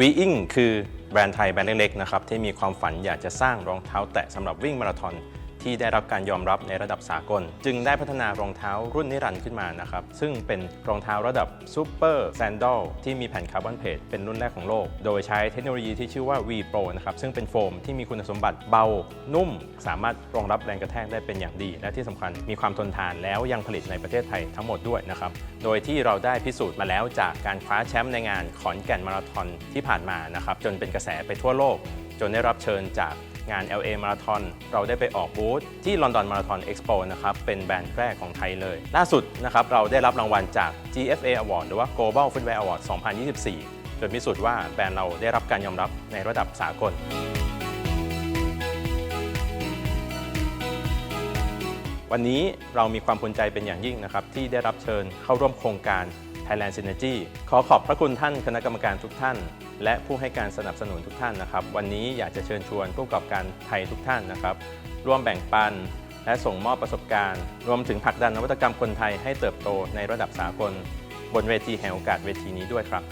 วีอิงคือแบรนด์ไทยแบรนด์เล็กๆนะครับที่มีความฝันอยากจะสร้างรองเท้าแตะสำหรับวิ่งมาราธอน ที่ได้รับการยอมรับในระดับสากล จึงได้พัฒนารองเท้ารุ่นนิรันดร์ขึ้นมานะครับ ซึ่งเป็นรองเท้าระดับซูเปอร์แซนดลที่มีแผ่นคาร์บอนเพจเป็นรุ่นแรกของโลก โดยใช้เทคโนโลยีที่ชื่อว่า V Pro นะครับซึ่งเป็นโฟมที่มีคุณสมบัติเบานุ่ม สามารถรองรับแรงกระแทกได้เป็นอย่างดี และที่สำคัญมีความทนทานแล้วยังผลิตในประเทศไทยทั้งหมดด้วยนะครับโดยที่เราได้พิสูจน์มาแล้วจากการคว้าแชมป์ในงานขอนแก่นมาราธอนที่ผ่านมานะครับจนเป็นกระแสไปทั่วโลก จนได้รับเชิญจาก งาน LA มาราธอนเราได้ไปออกบูธที่ London Marathon Expo นะครับ เป็นแบรนด์แรกของไทยเลย ล่าสุดนะครับเราได้รับรางวัลจาก GFA Award หรือว่า Global Footwear Award 2024 จนพิสูจน์ว่าแบรนด์เราได้รับการยอมรับในระดับสากลวันนี้เรามีความภูมิใจเป็นอย่างยิ่งนะครับ ที่ได้รับเชิญเข้าร่วมโครงการ Thailand Synergy ขอขอบพระคุณท่านคณะกรรมการทุกท่าน และผู้ให้การสนับสนุนทุกท่านนะครับ วันนี้อยากจะเชิญชวนผู้ประกอบการไทยทุกท่านนะครับ ร่วมแบ่งปัน และส่งมอบประสบการณ์ รวมถึงผลักดันนวัตกรรมคนไทยให้เติบโตในระดับสากล บนเวทีแห่งโอกาสเวทีนี้ด้วยครับ